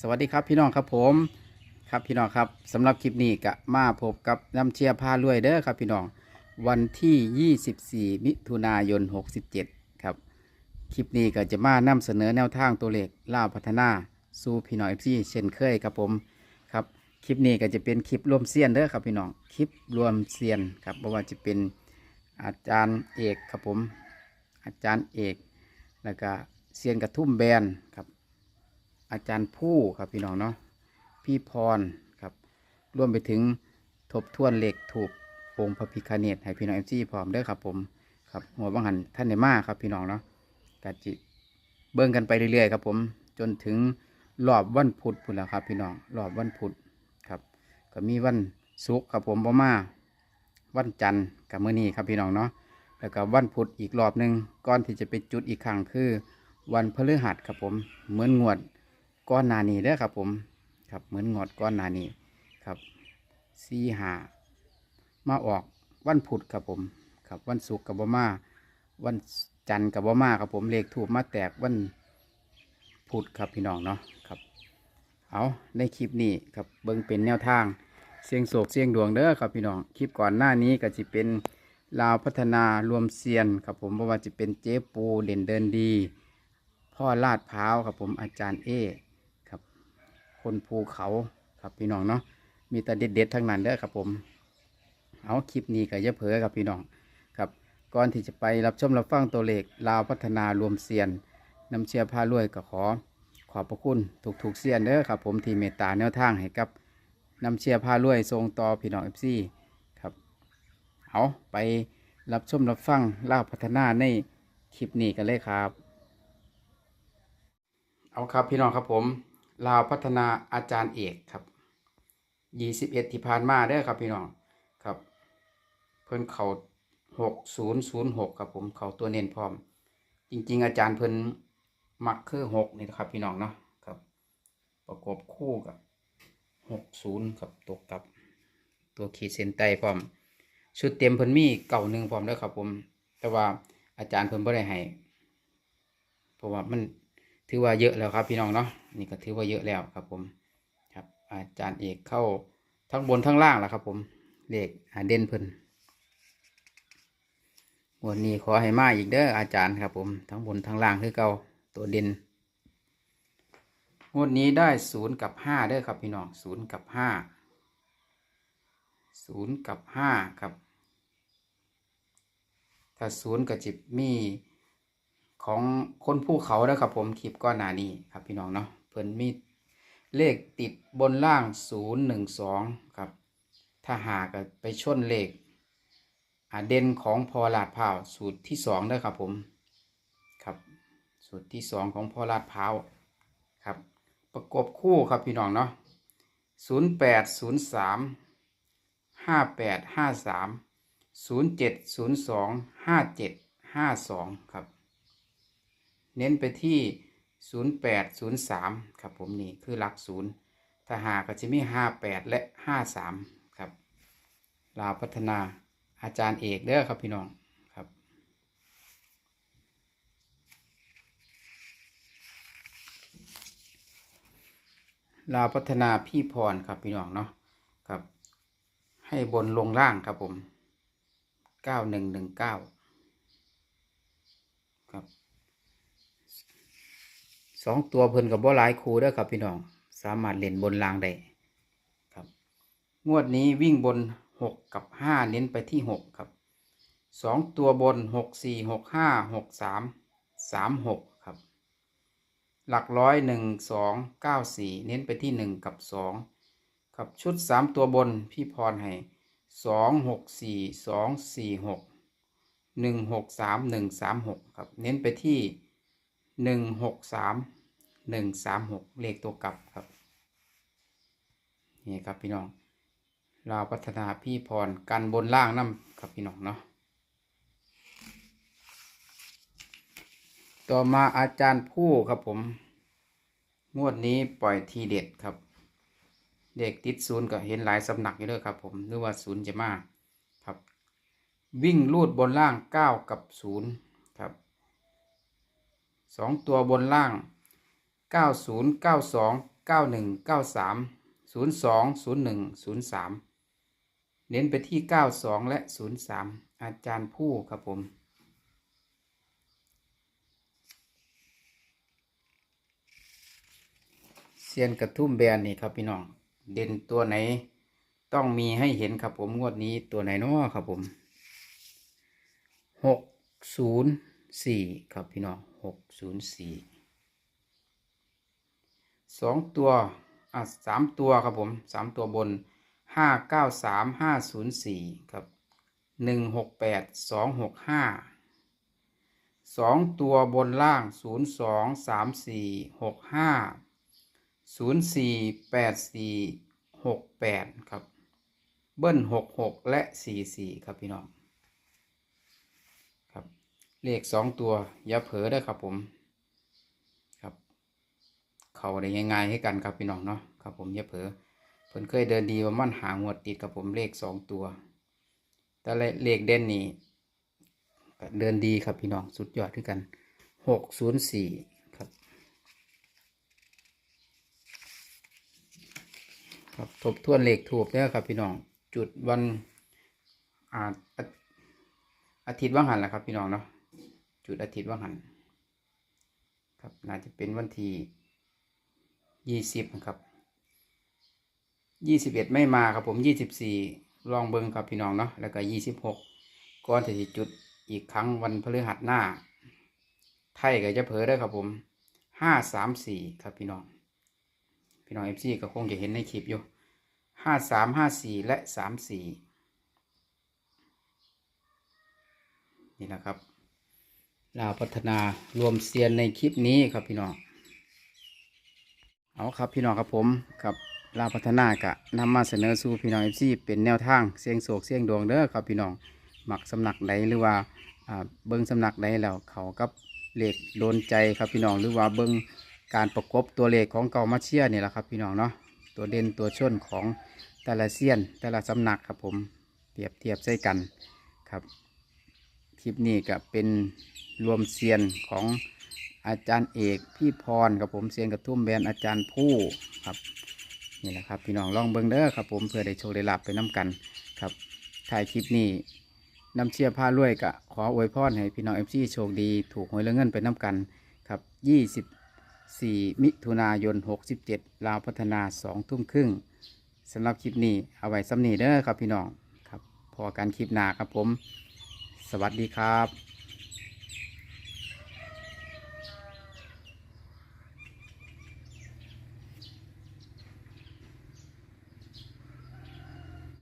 สวัสดีครับพี่น้องครับผมครับพี่น้องครับสำหรับคลิปนี้ก็มาพบกับน้ำเชียร์พารวยเด้อครับพี่น้องวันที่ 24 มิถุนายน 67 ครับ คลิปนี้ก็จะมานำเสนอแนวทางตัวเลขล่าพัฒนาสู่พี่น้องเอฟซีเช่นเคยครับผมครับคลิปนี้ก็จะเป็นคลิปรวมเซียนเด้อครับพี่น้องคลิปรวมเซียนครับเพราะว่าจะเป็นอาจารย์เอกครับผม อาจารย์เอกแล้วก็เซียนกระทุ่มแบนครับ อาจารย์ผู้ครับพี่น้องเนาะพี่พรครับร่วมไปถึงทบทวนเหล็กถูกองค์พระพิคเนตให้พี่น้องเอฟซีพร้อมเด้อครับผมครับหัวบังหันท่านในมาครับพี่น้องเนาะกะจิเบิ่งกันไปเรื่อยๆครับผมจนถึงรอบวันพุธพุ่นแล้วครับ พี่น้องรอบวันพุธครับ ก็มีวันศุกร์ครับผมบ่มาวันจันทร์กับมื้อนี้ครับพี่น้องเนาะแล้วก็วันพุธอีกรอบหนึ่งก่อนที่จะไปจุดอีกครั้งคือ วันพฤหัสครับผมเหมือนงวด ก้อนนานีเด้อครับ ผมครับเหมือนงวดก้อนนานีครับสี่หามาออกวันพุธครับผมครับวันศุกร์กับบมาวันจันทร์กับบมาครับผมเลขถูกมาแตกวันพุธครับพี่น้องเนาะครับเอาในคลิปนี้ครับเบิ่งเป็นแนวทางเสียงโศกเสียงดวงเด้อครับพี่น้องคลิปก่อนหน้านี้ก็จะเป็นลาวพัฒนารวมเซียนครับผมเพราะว่าจะเป็นเจ๊ปูเด่นเดินดี พ่อลาดพร้าวครับผมอาจารย์เอ คนภูเขาครับพี่น้องเนาะมีแต่เด็ดๆทั้งนั้นเด้อครับผม เอาคลิปนี้ก็อย่าเผลอครับพี่น้องครับ ก่อนที่จะไปรับชมรับฟังตัวเลขลาวพัฒนารวมเซียนนำเชียร์พารวยก็ขอ ขอบพระคุณถูกๆเซียนเด้อครับผมที่เมตตาแนวทางให้กับนำเชียร์พารวยทรงต่อพี่น้องเอฟซีครับเอาไปรับชมรับฟังลาวพัฒนาในคลิปนี้กันเลยครับ เอาครับพี่น้องครับผม ลาวพัฒนาอาจารย์เอกครับยี่สิบเอ็ดที่ผ่านมาเด้ครับพี่น้องครับ เพิ่นเขาหกศูนย์ศูนย์หกครับผมเขาตัวเน้นพร้อม จริง ๆ อาจารย์เพิ่นมักคือหกนี่นะครับพี่น้องเนาะครับ ประกบคู่กับหกศูนย์ครับตกกับ ตัวขีดเส้นใต้พร้อม ชุดเต็มเพิ่นมีเก่าหนึ่งพร้อมด้อครับผม แต่ว่าอาจารย์เพิ่นบ่ได้ให้เพราะว่ามัน ถือว่าเยอะแล้วครับพี่น้องเนาะนี่ก็ถือว่าเยอะแล้วครับผมครับ อาจารย์เอกเข้าทั้งบนทั้งล่างแล้วครับ ผมเลขอ่าเด่นเพิ่นวันนี้ขอให้มาอีกเด้ออาจารย์ครับ ผมทั้งบนทั้งล่างคือเก่าตัวเด่นงวดนี้ได้ศูนย์กับห้าเด้อครับพี่น้องศูนย์กับห้าศูนย์กับห้าครับ ถ้าศูนย์กับจิบมี ของคนภูเขานะครับผมคลิปก้อนหน้านี้ครับพี่น้องเนาะเพิ่นมีเลขติดบนล่าง 012 ครับ ถ้าหากไปชนเลขเด่นของพอลาดพร้าวสูตรที่2ด้วยครับผมครับ สูตรที่ 2 ของพอลาดพร้าวครับ ประกบคู่ครับพี่น้องเนาะ0803 5853 0702 5752 ครับ เน้นไปที่ 0803 ครับผมนี่คือหลักศูนย์ถ้าหากก็จะมี 58 และ 53 ครับลาวพัฒนาอาจารย์เอกเด้อครับพี่น้องครับลาวพัฒนาพี่พรครับพี่น้องเนาะครับ ให้บนลงล่างครับผม 9119 ครับ สองตัวเพิ่นกับบ่หลายคูเด้อครับพี่น้อง สามารถเล่นบนรางได้ครับ งวดนี้วิ่งบนหกกับห้าเน้นไปที่หกครับสองตัวบนหกสี่หกห้าหกสามสามหกครับ หลักร้อยหนึ่งสองเก้าสี่เน้นไปที่หนึ่งกับสองครับชุดสามตัวบนพี่พรให้สองหกสี่สองสี่หกหนึ่งหกสามหนึ่งสามหกครับ เน้นไปที่หนึ่งหกสาม หนึ่งสามหกเลขตัวกลับครับ นี่ครับพี่น้องเราพัฒนาพี่พรกันบนล่างน้ำครับพี่น้องเนาะ ต่อมาอาจารย์ผู้ครับผม งวดนี้ปล่อยทีเด็ดครับ เด็กติดศูนย์ก็เห็นหลายสำนักอยู่เลยครับผมหรือว่าศูนย์จะมาครับ วิ่งลูดบนล่างเก้ากับศูนย์ครับสองตัวบนล่าง 90 92เก้าหนึ่งเก้าสามศูนย์สองศูนย์หนึ่งศูนย์สามเน้นไปที่เก้าสองและศูนย์สามอาจารย์ผู้ครับผม เซียนกระทุ่มแบนนี่ครับพี่น้อง เด่นตัวไหนต้องมีให้เห็นครับผมงวดนี้ตัวไหนเนาะครับผมหกศูนย์สี่ครับพี่น้องหกศูนย์ สองตัวอะสามตัวครับผมสามตัวบนห้าเก้าสามห้าศูนย์สี่ครับหนึ่งหกแปดสองหกห้าสองตัวบนล่างศูนย์สองสามสี่หกห้าศูนย์สี่แปดสี่หกแปดครับ เบิ้ลหกหกและสี่สี่ครับพี่น้อง ครับ เลขสองตัวอย่าเผลอเด้ครับผม เขาได้ง่ายๆให้กันครับพี่น้องเนาะครับผมอย่าเผลอเพิ่นเคยเดินดีว่ามันหางวดติดกับผมเลขสองตัว แต่เลขเด่นนี้เดินดีครับพี่น้องสุดยอดด้วยกันหกศูนย์สี่ครับครับทบทวนเลขถูกแล้วครับพี่น้องจุดวันอาอาอาทิตย์ว่างหันแหละครับพี่น้องเนาะจุดอาทิตย์ว่างหันครับน่าจะเป็นวันที่ ยี่สิบครับยี่สิบเอ็ดไม่มาครับผมยี่สิบสี่ลองเบิ้งครับพี่น้องเนาะแล้วก็ยี่สิบหกก่อนที่จุดอีกครั้งวันพฤหัสหน้า ไทยก็จะเผลอได้ครับผมห้าสามสี่ครับพี่น้อง พี่น้องเอฟซีก็คงจะเห็นในคลิปอยู่ห้าสามห้าสี่และสามสี่นี่นะครับลาวพัฒนารวมเซียนในคลิปนี้ครับพี่น้อง เอาครับพี่น้องครับผมครับลาพัฒนากะนำมาเสนอสู่พี่น้องเอฟซีเป็นแนวทางเสียงโศกเสียงดวงเด้อครับพี่น้องหมักสำนักใดหรือว่าเบิ้งสำนักใดแล้วเขากับเหลขโดนใจครับพี่น้องหรือว่าเบิ้งการประกบตัวเลขของเก่ามาเชียนี่แหละครับพี่น้องเนาะตัวเด่นตัวชนของแต่ละเซียนแต่ละสำนักครับผมเปรียบเทียบใส่กันครับคลิปนี้ก็เป็นรวมเซียนของ อาจารย์เอกพี่พรครับผมเซียนกระทุ่มแบนอาจารย์ผู้ครับนี่แหละครับพี่น้องลองเบิ้งเด้อครับผมเพื่อได้โชคได้หลาบไปน้กันครับถ่ายคลิปนี้น้ำเชียร์ผ้ารวยกะขออวยพรให้พี่น้องเอฟซีโชคดีถูกหวยและเงินไปน้กันครับยี่สิบ4มิถุนายน67ลาวพัฒนา2ทุ่มครึ่งสำหรับคลิปนี้เอาไว้สำนีเด้อครับพี่น้องครับพอการคลิปหนาครับผม สวัสดีครับ